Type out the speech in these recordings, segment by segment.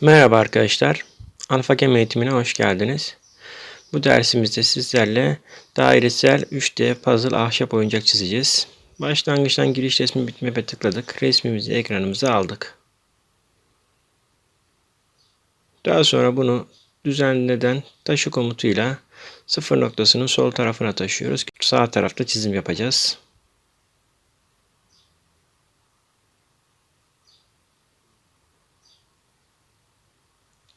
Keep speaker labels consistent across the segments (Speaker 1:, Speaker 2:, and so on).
Speaker 1: Merhaba arkadaşlar. Alfa Gem eğitimine hoş geldiniz. Bu dersimizde sizlerle dairesel 3D puzzle ahşap oyuncak çizeceğiz. Başlangıçtan giriş resmi bitmeye tıkladık. Resmimizi ekranımıza aldık. Daha sonra bunu düzenleden taşı komutuyla sıfır noktasının sol tarafına taşıyoruz. Sağ tarafta çizim yapacağız.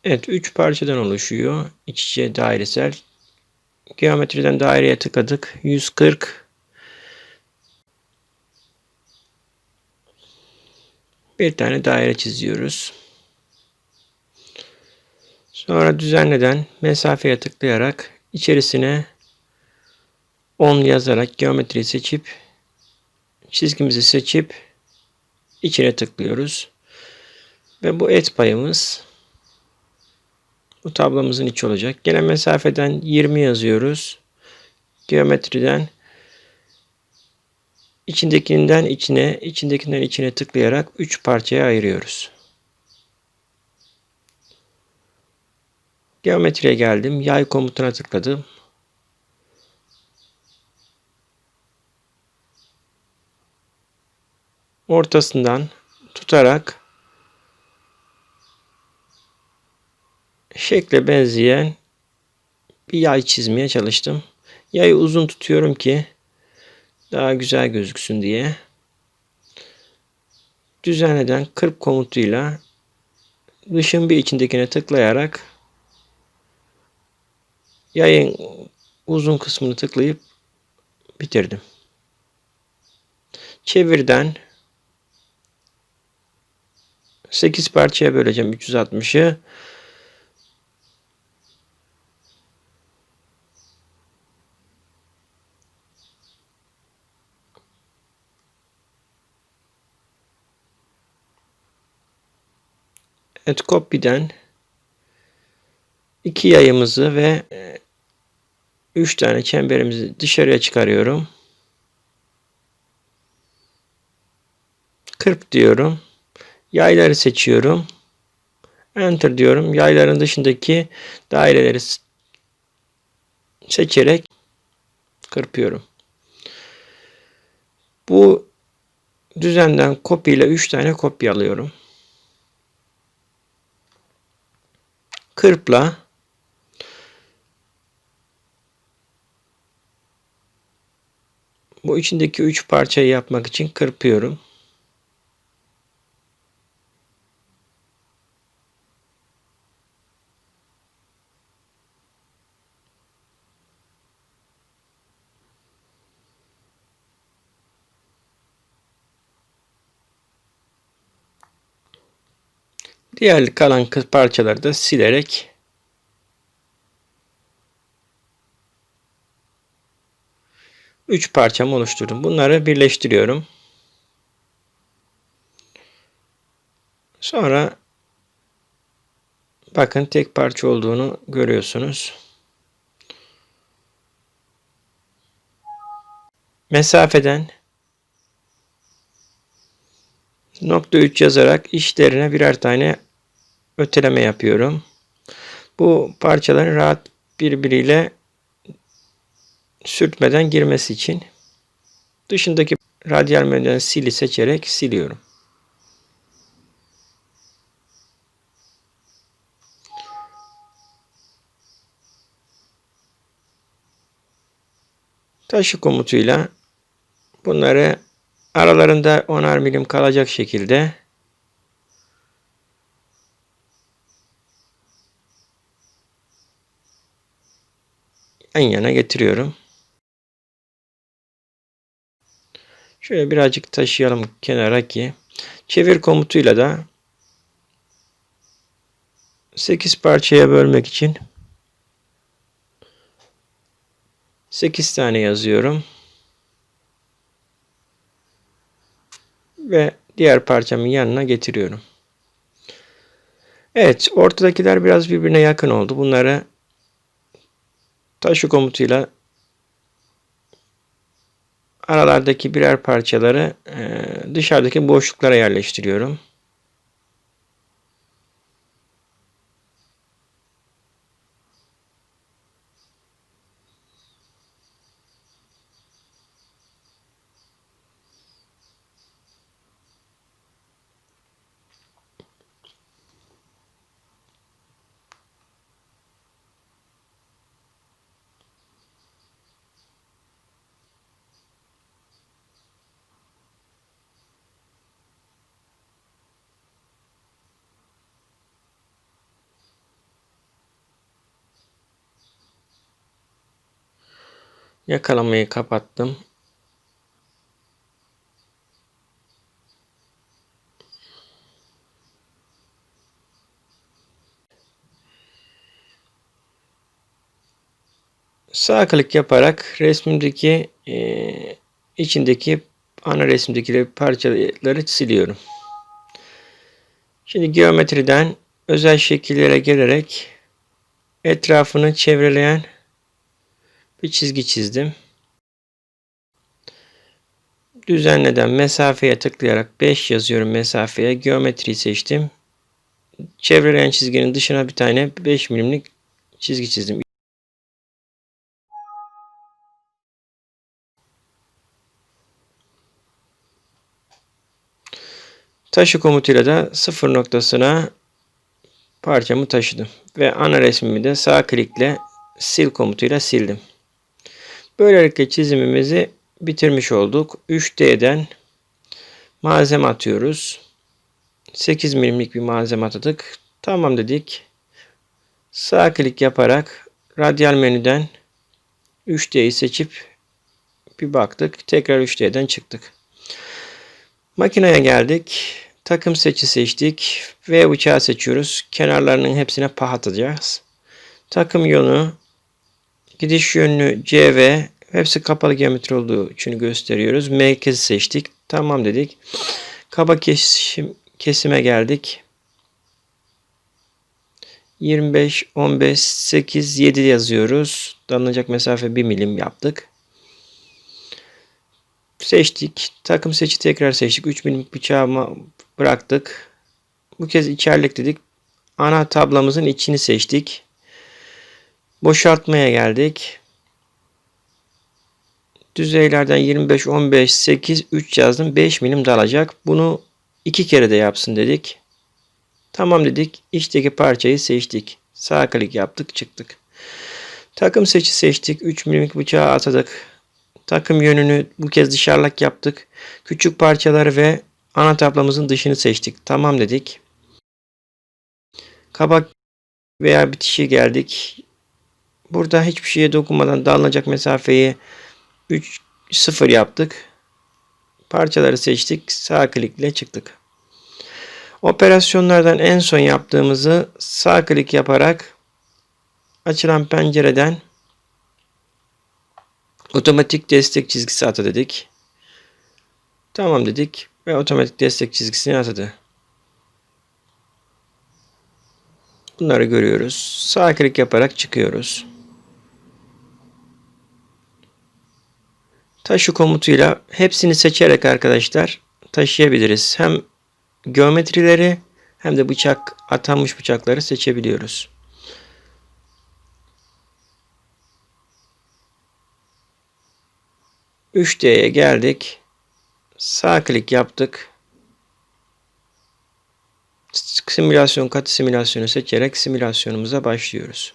Speaker 1: Evet, 3 parçadan oluşuyor. İç içe dairesel. Geometriden daireye tıkladık. 140 bir tane daire çiziyoruz. Sonra düzenleden mesafeye tıklayarak içerisine 10 yazarak geometriyi seçip çizgimizi seçip içine tıklıyoruz. Ve bu et payımız bu tablomuzun içi olacak. Gene mesafeden 20 yazıyoruz. Geometriden içindekinden içine, içindekinden içine tıklayarak 3 parçaya ayırıyoruz. Geometriye geldim. Yay komutuna tıkladım. Ortasından tutarak şekle benzeyen bir yay çizmeye çalıştım. Yayı uzun tutuyorum ki daha güzel gözüksün diye. Düzenleden kırp komutuyla dışın bir içindekine tıklayarak yayın uzun kısmını tıklayıp bitirdim. Çevirden 8 parçaya böleceğim 360'ı. Evet copy'den iki yayımızı ve e, üç tane çemberimizi dışarıya çıkarıyorum. Kırp diyorum. Yayları seçiyorum. Enter diyorum. Yayların dışındaki daireleri seçerek kırpıyorum. Bu düzenden kopya ile 3 tane kopya alıyorum. Kırpla bu içindeki üç parçayı yapmak için kırpıyorum. Diğer kalan parçaları da silerek üç parçamı oluşturdum. Bunları birleştiriyorum. Sonra bakın tek parça olduğunu görüyorsunuz. Mesafeden nokta 3 yazarak işlerine birer tane öteleme yapıyorum. Bu parçaların rahat birbiriyle sürtmeden girmesi için dışındaki radyal menüden sili seçerek siliyorum. Taşı komutuyla bunları aralarında 10'ar milim kalacak şekilde yan yana getiriyorum. Şöyle birazcık taşıyalım kenara ki çevir komutuyla da 8 parçaya bölmek için 8 tane yazıyorum. Ve diğer parçamın yanına getiriyorum. Evet, ortadakiler biraz birbirine yakın oldu. Bunları taşı komutuyla aralardaki birer parçaları dışarıdaki boşluklara yerleştiriyorum. Yakalamayı kapattım. Sağ klik yaparak resmimdeki e, içindeki ana resimdeki parçaları siliyorum. Şimdi geometriden özel şekillere gelerek etrafını çevreleyen bir çizgi çizdim. Düzenleden mesafeye tıklayarak 5 yazıyorum mesafeye. Geometriyi seçtim. Çevreleyen çizginin dışına bir tane 5 milimlik çizgi çizdim. Taşı komutuyla da sıfır noktasına parçamı taşıdım. Ve ana resmimi de sağ klikle sil komutuyla sildim. Böylelikle çizimimizi bitirmiş olduk. 3D'den malzeme atıyoruz. 8 milimlik bir malzeme atadık. Tamam dedik. Sağ klik yaparak radyal menüden 3D'yi seçip bir baktık. Tekrar 3D'den çıktık. Makineye geldik. Takım seçi seçtik. V uçağı seçiyoruz. Kenarlarının hepsine pah atacağız. Takım yönü, gidiş yönü CV, hepsi kapalı geometri olduğu için gösteriyoruz. Merkezi seçtik. Tamam dedik. Kaba kesim, kesime geldik. 25, 15, 8, 7 yazıyoruz. Dalınacak mesafe 1 milim yaptık. Seçtik. Takım seçi tekrar seçtik. 3 milimlik bıçağımı bıraktık. Bu kez içerlik dedik. Ana tablamızın içini seçtik. Boşaltmaya geldik. Düzeylerden 25, 15, 8, 3 yazdım. 5 milim dalacak. Bunu iki kere de yapsın dedik. Tamam dedik. İçteki parçayı seçtik. Sağ klik yaptık çıktık. Takım seçi seçtik. 3 milimlik bıçağı atadık. Takım yönünü bu kez dışarılık yaptık. Küçük parçaları ve ana tablamızın dışını seçtik. Tamam dedik. Kabak veya bitişe geldik. Burada hiçbir şeye dokunmadan dağılacak mesafeyi 3 0 yaptık. Parçaları seçtik. Sağ klikle çıktık. Operasyonlardan en son yaptığımızı sağ klik yaparak açılan pencereden otomatik destek çizgisi ata dedik. Tamam dedik ve otomatik destek çizgisini atadı. Bunları görüyoruz. Sağ klik yaparak çıkıyoruz. Taşı komutuyla hepsini seçerek arkadaşlar taşıyabiliriz. Hem geometrileri hem de bıçak atanmış bıçakları seçebiliyoruz. Üç D'ye geldik. Sağ klik yaptık. Simülasyon katı simülasyonu seçerek simülasyonumuza başlıyoruz.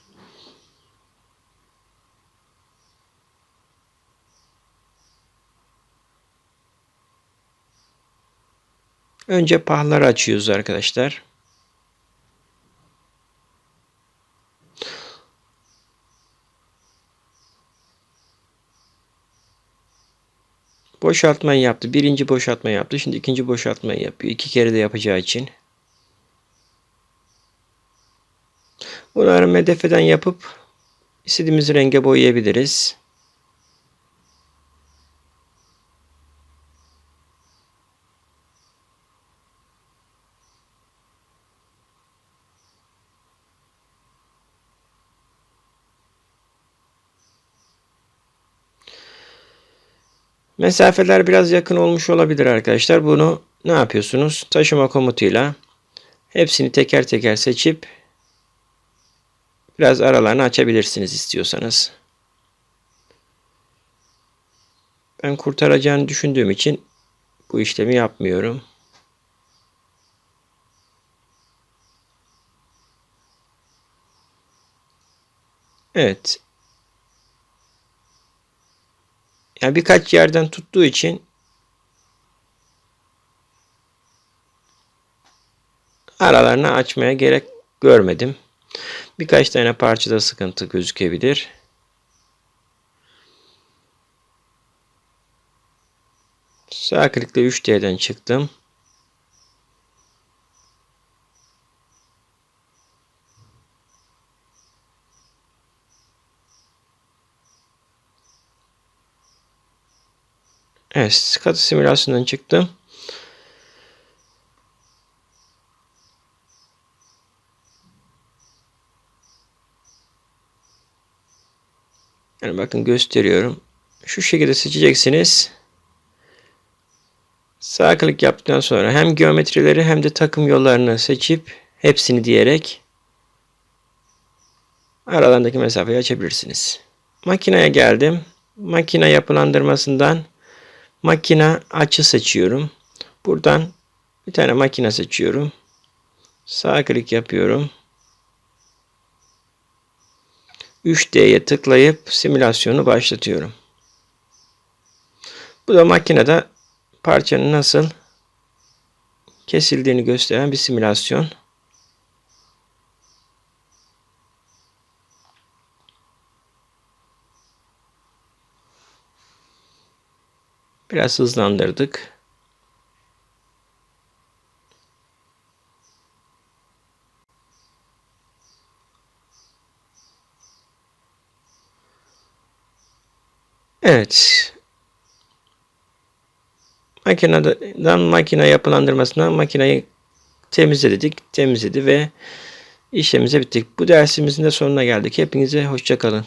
Speaker 1: Önce pahları açıyoruz arkadaşlar. Boşaltmayı yaptı. Birinci boşaltma yaptı. Şimdi ikinci boşaltmayı yapıyor. İki kere de yapacağı için. Bunları medefeden yapıp istediğimiz renge boyayabiliriz. Mesafeler biraz yakın olmuş olabilir arkadaşlar. Bunu ne yapıyorsunuz? Taşıma komutuyla hepsini teker teker seçip biraz aralarını açabilirsiniz istiyorsanız. Ben kurtaracağını düşündüğüm için bu işlemi yapmıyorum. Evet. yani birkaç yerden tuttuğu için aralarını açmaya gerek görmedim. Birkaç tane parçada sıkıntı gözükebilir. Sağ klikle 3D'den çıktım. Evet, katı simülasyondan çıktım. Yani bakın gösteriyorum. Şu şekilde seçeceksiniz. Sağ klik yaptıktan sonra hem geometrileri hem de takım yollarını seçip hepsini diyerek aralarındaki mesafeyi açabilirsiniz. Makineye geldim. Makine yapılandırmasından makine açı seçiyorum. Buradan bir tane makine seçiyorum. Sağ klik yapıyorum. 3D'ye tıklayıp simülasyonu başlatıyorum. Bu da makinede parçanın nasıl kesildiğini gösteren bir simülasyon. Biraz hızlandırdık. Evet. Makineden makine yapılandırmasına makineyi temizledik. Temizledi ve işlemimize bittik. Bu dersimizin de sonuna geldik. Hepinize hoşçakalın.